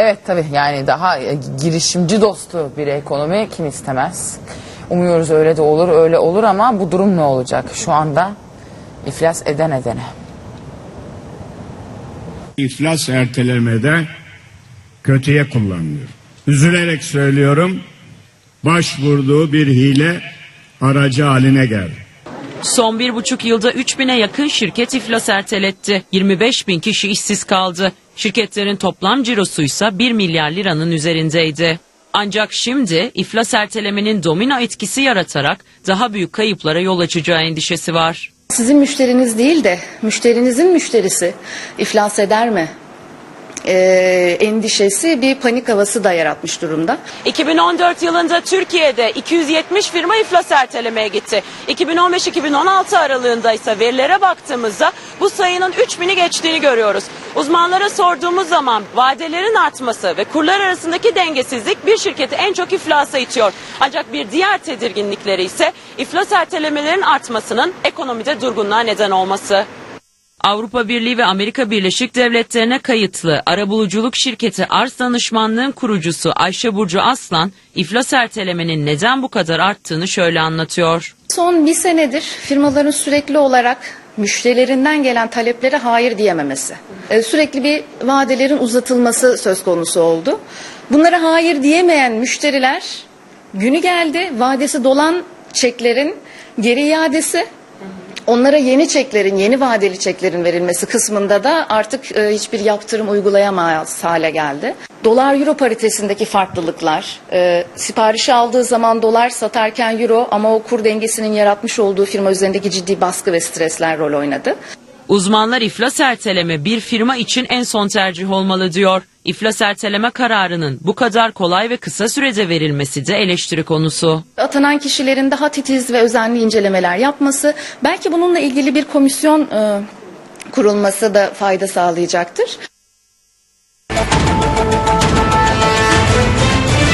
Evet tabii yani daha e, girişimci dostu bir ekonomi kim istemez. Umuyoruz öyle de olur öyle olur ama bu durum ne olacak şu anda iflas eden edene. İflas ertelemede kötüye kullanılıyor. Üzülerek söylüyorum, başvurduğu bir hile aracı haline geldi. Son bir buçuk yılda 3000'e yakın şirket iflas erteletti. 25 bin kişi işsiz kaldı. Şirketlerin toplam cirosu ise 1 milyar liranın üzerindeydi. Ancak şimdi iflas ertelemenin domino etkisi yaratarak daha büyük kayıplara yol açacağı endişesi var. Sizin müşteriniz değil de müşterinizin müşterisi iflas eder mi? Ee, endişesi bir panik havası da yaratmış durumda. 2014 yılında Türkiye'de 270 firma iflas ertelemeye gitti. 2015-2016 aralığında ise verilere baktığımızda bu sayının 3000'i geçtiğini görüyoruz. Uzmanlara sorduğumuz zaman vadelerin artması ve kurlar arasındaki dengesizlik bir şirketi en çok iflasa itiyor. Ancak bir diğer tedirginlikleri ise iflas ertelemelerin artmasının ekonomide durgunluğa neden olması. Avrupa Birliği ve Amerika Birleşik Devletleri'ne kayıtlı arabuluculuk şirketi Ars Danışmanlığı'nın kurucusu Ayşe Burcu Aslan, iflas ertelemenin neden bu kadar arttığını şöyle anlatıyor. Son bir senedir firmaların sürekli olarak müşterilerinden gelen taleplere hayır diyememesi. Ee, sürekli bir vadelerin uzatılması söz konusu oldu. Bunlara hayır diyemeyen müşteriler günü geldi vadesi dolan çeklerin geri iadesi Onlara yeni çeklerin, yeni vadeli çeklerin verilmesi kısmında da artık e, hiçbir yaptırım uygulayamaz hale geldi. Dolar euro paritesindeki farklılıklar, e, siparişi aldığı zaman dolar satarken euro ama o kur dengesinin yaratmış olduğu firma üzerindeki ciddi baskı ve stresler rol oynadı. Uzmanlar iflas erteleme bir firma için en son tercih olmalı diyor. İflas erteleme kararının bu kadar kolay ve kısa sürede verilmesi de eleştiri konusu. Atanan kişilerin daha titiz ve özenli incelemeler yapması, belki bununla ilgili bir komisyon e, kurulması da fayda sağlayacaktır.